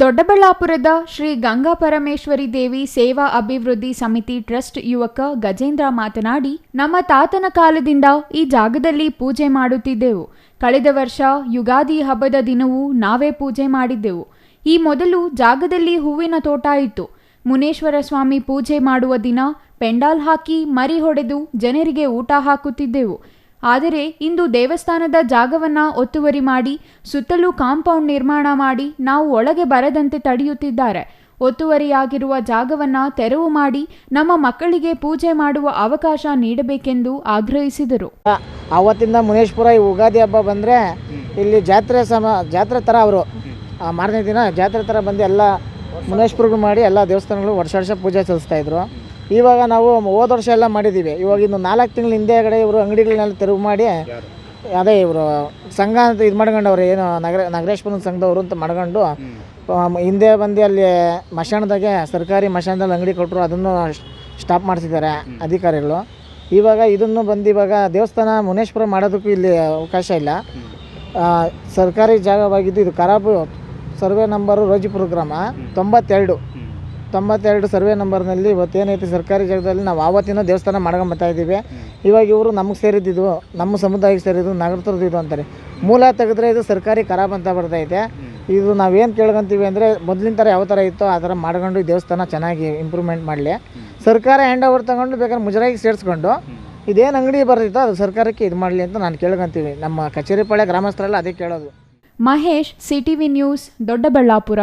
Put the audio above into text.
ದೊಡ್ಡಬಳ್ಳಾಪುರದ ಶ್ರೀ ಗಂಗಾ ಪರಮೇಶ್ವರಿ ದೇವಿ ಸೇವಾ ಅಭಿವೃದ್ಧಿ ಸಮಿತಿ ಟ್ರಸ್ಟ್ ಯುವಕ ಗಜೇಂದ್ರ ಮಾತನಾಡಿ, ನಮ್ಮ ತಾತನ ಕಾಲದಿಂದ ಈ ಜಾಗದಲ್ಲಿ ಪೂಜೆ ಮಾಡುತ್ತಿದ್ದೆವು. ಕಳೆದ ವರ್ಷ ಯುಗಾದಿ ಹಬ್ಬದ ದಿನವೂ ನಾವೇ ಪೂಜೆ ಮಾಡಿದ್ದೆವು. ಈ ಮೊದಲು ಜಾಗದಲ್ಲಿ ಹೂವಿನ ತೋಟ ಇತ್ತು. ಮುನೇಶ್ವರ ಸ್ವಾಮಿ ಪೂಜೆ ಮಾಡುವ ದಿನ ಪೆಂಡಾಲ್ ಹಾಕಿ ಮರಿ ಹೊಡೆದು ಜನರಿಗೆ ಊಟ ಹಾಕುತ್ತಿದ್ದೆವು. ಆದರೆ ಇಂದು ದೇವಸ್ಥಾನದ ಜಾಗವನ್ನ ಒತ್ತುವರಿ ಮಾಡಿ, ಸುತ್ತಲೂ ಕಾಂಪೌಂಡ್ ನಿರ್ಮಾಣ ಮಾಡಿ ನಾವು ಒಳಗೆ ಬರದಂತೆ ತಡೆಯುತ್ತಿದ್ದಾರೆ. ಒತ್ತುವರಿಯಾಗಿರುವ ಜಾಗವನ್ನ ತೆರವು ಮಾಡಿ ನಮ್ಮ ಮಕ್ಕಳಿಗೆ ಪೂಜೆ ಮಾಡುವ ಅವಕಾಶ ನೀಡಬೇಕೆಂದು ಆಗ್ರಹಿಸಿದರು. ಆವತ್ತಿಂದ ಮುನೇಶ್ಪುರ ಈ ಉಗಾದಿ ಹಬ್ಬ ಬಂದರೆ ಇಲ್ಲಿ ಜಾತ್ರೆ ಸಮ, ಜಾತ್ರೆ ಥರ ಅವರು. ಮಾರನೇ ದಿನ ಜಾತ್ರೆ ಥರ ಬಂದು ಎಲ್ಲ ಮುನೇಶ್ಪುರಗಳು ಮಾಡಿ ಎಲ್ಲ ದೇವಸ್ಥಾನಗಳು ವರ್ಷ ವರ್ಷ ಪೂಜೆ ಸಲ್ಲಿಸ್ತಾಯಿದ್ರು ಇವಾಗ ನಾವು ಹೋದ ವರ್ಷ ಎಲ್ಲ ಮಾಡಿದ್ದೀವಿ. ಇವಾಗ ಇನ್ನು ನಾಲ್ಕು ತಿಂಗಳ ಹಿಂದೆಗಡೆ ಇವರು ಅಂಗಡಿಗಳನ್ನೆಲ್ಲ ತೆರವು ಮಾಡಿ ಅದೇ ಇವರು ಸಂಘ ಅಂತ ಇದು ಮಾಡ್ಕೊಂಡವ್ರು ಏನು ನಗರ ನಗರೇಶ್ವರನ ಸಂಘದವರು ಅಂತ ಮಾಡ್ಕೊಂಡು ಹಿಂದೆ ಬಂದು ಅಲ್ಲಿ ಮಶಾಣದಾಗೆ ಸರ್ಕಾರಿ ಮಶಾಣದಲ್ಲಿ ಅಂಗಡಿ ಕೊಟ್ಟರು ಅದನ್ನು ಸ್ಟಾಪ್ ಮಾಡಿಸಿದ್ದಾರೆ ಅಧಿಕಾರಿಗಳು. ಇವಾಗ ಇದನ್ನು ಬಂದು ಇವಾಗ ದೇವಸ್ಥಾನ ಮುನೇಶ್ವರ ಮಾಡೋದಕ್ಕೂ ಇಲ್ಲಿ ಅವಕಾಶ ಇಲ್ಲ. ಸರ್ಕಾರಿ ಜಾಗವಾಗಿದ್ದು ಇದು ಖರಾಬು ಸರ್ವೆ ನಂಬರು ರೋಜಿಪುರ ಗ್ರಾಮ ತೊಂಬತ್ತೆರಡು. ತೊಂಬತ್ತೆರಡು ಸರ್ವೆ ನಂಬರ್ನಲ್ಲಿ ಇವತ್ತೇನೈತಿ ಸರ್ಕಾರಿ ಜಾಗದಲ್ಲಿ ನಾವು ಆವತ್ತಿನ ದೇವಸ್ಥಾನ ಮಾಡ್ಕೊಂಬತ್ತಾ ಇದ್ದೀವಿ. ಇವಾಗ ಇವರು ನಮಗೆ ಸೇರಿದ್ದು ನಮ್ಮ ಸಮುದಾಯಕ್ಕೆ ಸೇರಿದ್ದು ನಗರದ್ದು ಇದು ಅಂತಾರೆ. ಮೂಲ ತೆಗೆದ್ರೆ ಇದು ಸರ್ಕಾರಿ ಖರಾಬ್ ಅಂತ ಬರ್ತೈತೆ. ಇದು ನಾವೇನು ಕೇಳ್ಕೊಂತೀವಿ ಅಂದರೆ ಮೊದಲಿನ ಥರ ಯಾವ ಥರ ಇತ್ತೋ ಆ ಥರ ಮಾಡ್ಕೊಂಡು ದೇವಸ್ಥಾನ ಚೆನ್ನಾಗಿ ಇಂಪ್ರೂವ್ಮೆಂಟ್ ಮಾಡಲಿ. ಸರ್ಕಾರ ಹ್ಯಾಂಡ್ ಓವರ್ ತೊಗೊಂಡು ಬೇಕಾದ್ರೆ ಮುಜರಾಯಿಗೆ ಸೇರಿಸ್ಕೊಂಡು ಇದೇನು ಅಂಗಡಿ ಬರ್ತಿತ್ತೋ ಅದು ಸರ್ಕಾರಕ್ಕೆ ಇದು ಮಾಡಲಿ ಅಂತ ನಾನು ಕೇಳ್ಕೊಂತೀವಿ. ನಮ್ಮ ಕಚೇರಿ ಪಾಳ್ಯ ಗ್ರಾಮಸ್ಥರೆಲ್ಲ ಅದೇ ಕೇಳೋದು. Mahesh CTV news, Doddaballapura.